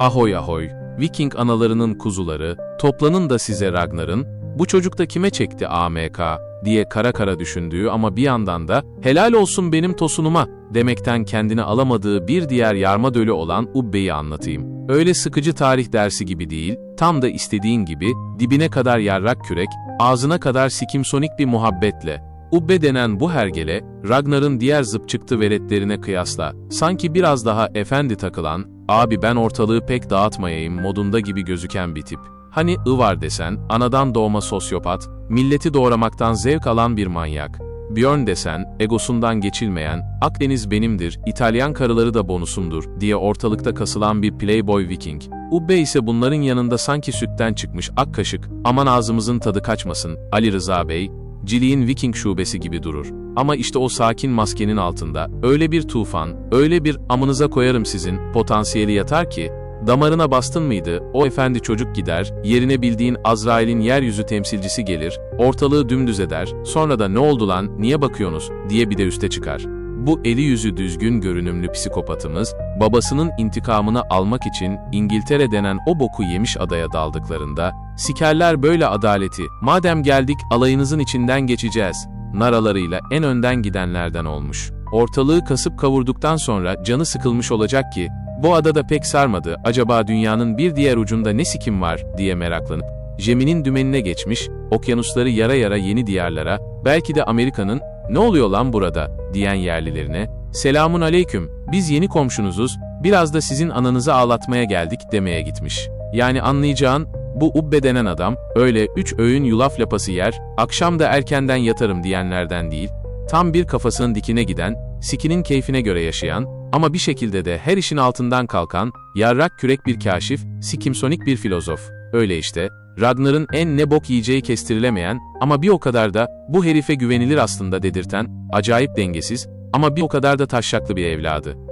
Ahoy ahoy, Viking analarının kuzuları, toplanın da size Ragnar'ın, bu çocuk da kime çekti AMK diye kara kara düşündüğü ama bir yandan da helal olsun benim tosunuma demekten kendini alamadığı bir diğer yarma dölü olan Ubbe'yi anlatayım. Öyle sıkıcı tarih dersi gibi değil, tam da istediğin gibi, dibine kadar yarrak kürek, ağzına kadar sikimsonik bir muhabbetle. Ubbe denen bu hergele, Ragnar'ın diğer zıpçıktı veletlerine kıyasla, sanki biraz daha efendi takılan, abi ben ortalığı pek dağıtmayayım modunda gibi gözüken bir tip. Hani ı var desen, anadan doğma sosyopat, milleti doğramaktan zevk alan bir manyak. Björn desen, egosundan geçilmeyen, Akdeniz benimdir, İtalyan karıları da bonusumdur diye ortalıkta kasılan bir playboy viking. Ubbe ise bunların yanında sanki sütten çıkmış ak kaşık, aman ağzımızın tadı kaçmasın, Ali Rıza Bey, Ciliğin Viking şubesi gibi durur. Ama işte o sakin maskenin altında öyle bir tufan, öyle bir amınıza koyarım sizin potansiyeli yatar ki, damarına bastın mıydı, o efendi çocuk gider, yerine bildiğin Azrail'in yeryüzü temsilcisi gelir, ortalığı dümdüz eder, sonra da ne oldu lan, niye bakıyorsunuz, diye bir de üste çıkar. Bu eli yüzü düzgün görünümlü psikopatımız, babasının intikamını almak için İngiltere denen o boku yemiş adaya daldıklarında, sikerler böyle adaleti, madem geldik alayınızın içinden geçeceğiz, naralarıyla en önden gidenlerden olmuş. Ortalığı kasıp kavurduktan sonra canı sıkılmış olacak ki, bu adada pek sarmadı, acaba dünyanın bir diğer ucunda ne sikim var, diye meraklanıp, Jemi'nin dümenine geçmiş, okyanusları yara yara yeni diyarlara, belki de Amerika'nın, ne oluyor lan burada, diyen yerlilerine, selamun aleyküm, biz yeni komşunuzuz, biraz da sizin ananızı ağlatmaya geldik demeye gitmiş. Yani anlayacağın, bu Ubbe denen adam, öyle üç öğün yulaf lapası yer, akşam da erkenden yatarım diyenlerden değil, tam bir kafasının dikine giden, sikinin keyfine göre yaşayan, ama bir şekilde de her işin altından kalkan, yarrak kürek bir kaşif, sikimsonik bir filozof. Öyle işte, Ragnar'ın en ne bok yiyeceği kestirilemeyen ama bir o kadar da bu herife güvenilir aslında dedirten, acayip dengesiz ama bir o kadar da taşşaklı bir evladı.